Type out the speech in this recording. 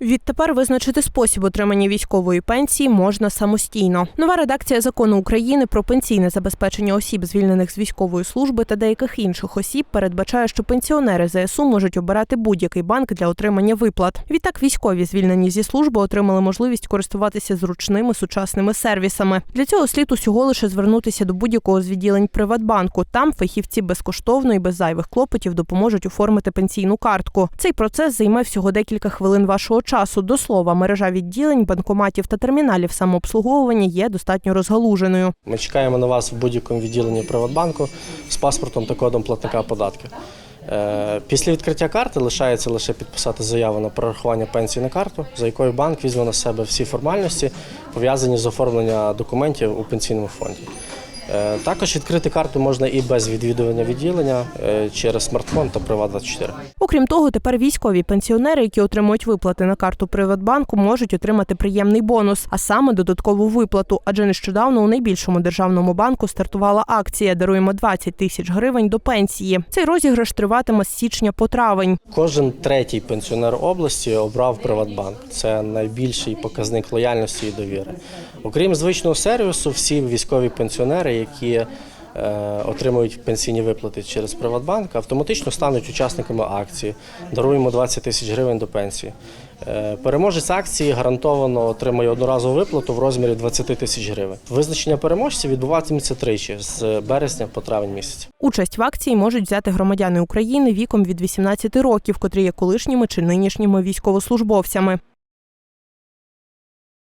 Відтепер визначити спосіб отримання військової пенсії можна самостійно. Нова редакція закону України про пенсійне забезпечення осіб, звільнених з військової служби та деяких інших осіб, передбачає, що пенсіонери ЗСУ можуть обирати будь-який банк для отримання виплат. Відтак, військові, звільнені зі служби, отримали можливість користуватися зручними сучасними сервісами. Для цього слід усього лише звернутися до будь-якого з відділень Приватбанку. Там фахівці безкоштовно і без зайвих клопотів допоможуть оформити пенсійну картку. Цей процес займе всього декілька хвилин вашого часу. До слова, мережа відділень, банкоматів та терміналів самообслуговування є достатньо розгалуженою. Ми чекаємо на вас в будь-якому відділенні Приватбанку з паспортом та кодом платника податків. Е, Після відкриття карти лишається лише підписати заяву на перерахування пенсії на карту, за якою банк візьме на себе всі формальності, пов'язані з оформленням документів у пенсійному фонді. Е, Також відкрити карту можна і без відвідування відділення е, через смартфон та Приват24. Окрім того, тепер військові пенсіонери, які отримують виплати на карту Приватбанку, можуть отримати приємний бонус, а саме додаткову виплату. Адже нещодавно у найбільшому державному банку стартувала акція Даруємо 20 тисяч гривень до пенсії. Цей розіграш триватиме з січня по травень. Кожен третій пенсіонер області обрав Приватбанк. Це найбільший показник лояльності і довіри. Окрім звичного сервісу, всі військові пенсіонери, які е, отримують пенсійні виплати через Приватбанк, автоматично стануть учасниками акції. Даруємо 20 тисяч гривень до пенсії. Е, Переможець акції гарантовано отримає одноразову виплату в розмірі 20 тисяч гривень. Визначення переможців відбуватиметься тричі з березня по травень місяць. Участь в акції можуть взяти громадяни України віком від 18 років, котрі є колишніми чи нинішніми військовослужбовцями.